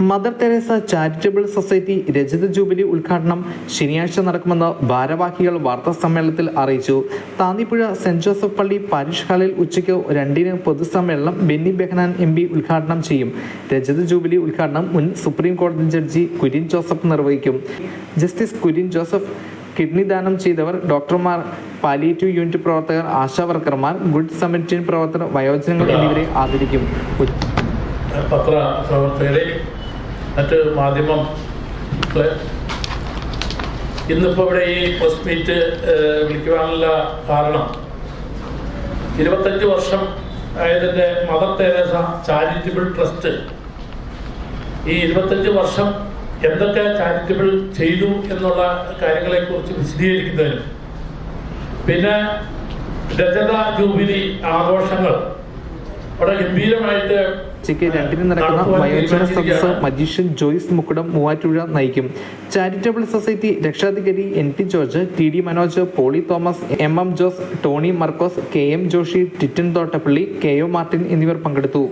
Mother Teresa charitable society രജത jubilee ഉദ്ഘാടനം ശനിയാഴ്ച നടക്കുമെന്ന് ഭാരവാഹികൾ വാർത്താ സമ്മേളനത്തിൽ അറിയിച്ചു. താന്നിപ്പുഴ സെന്റ് ജോസഫ് പള്ളി പാരിഷ് ഹാളിൽ ഉച്ചയ്ക്ക് രണ്ടിന് പൊതുസമ്മേളനം ബെന്നി ബെഹനാൻ എം പി ഉദ്ഘാടനം ചെയ്യും. രജത ജൂബിലി ഉദ്ഘാടനം മുൻ സുപ്രീം കോടതി ജഡ്ജി കുര്യൻ ജോസഫ് നിർവഹിക്കും. ജസ്റ്റിസ് കുര്യൻ ജോസഫ് കിഡ്നി ദാനം ചെയ്തവർ ഡോക്ടർമാർ പാലിയേറ്റീവ് യൂണിറ്റ് പ്രവർത്തകർ ആശാവർക്കർമാർ ഗുഡ് സമിറ്റിൻ പ്രവർത്തകർ വയോജനങ്ങൾ എന്നിവരെ ആദരിക്കും. പത്ര പ്രവർത്തകരെ മറ്റ് മാധ്യമം ഇന്നിപ്പോൾ ഇവിടെ ഈ പ്രസ് മീറ്റ് വിളിക്കുവാനുള്ള കാരണം ഇരുപത്തഞ്ച് വർഷം ആയതിന്റെ മദർ തെരേസ ചാരിറ്റബിൾ ട്രസ്റ്റ് ഈ ഇരുപത്തഞ്ച് വർഷം എന്തൊക്കെ ചാരിറ്റബിൾ ചെയ്തു എന്നുള്ള കാര്യങ്ങളെക്കുറിച്ച് വിശദീകരിക്കുന്നതിനും പിന്നെ രജത ജൂബിലി ആഘോഷങ്ങൾ ഉച്ചയ്ക്ക് രണ്ടിന് നടക്കുന്ന വയോജന സദസ് മജീഷ്യൻ ജോയ്സ് മുക്കുടം മൂവാറ്റുപുഴ നയിക്കും. ചാരിറ്റബിൾ സൊസൈറ്റി രക്ഷാധികാരി N P George T D Manoj Poly Thomas M M Jose Tony Markose K M Joshi Titan Thottappally K O Martin എന്നിവർ പങ്കെടുത്തു.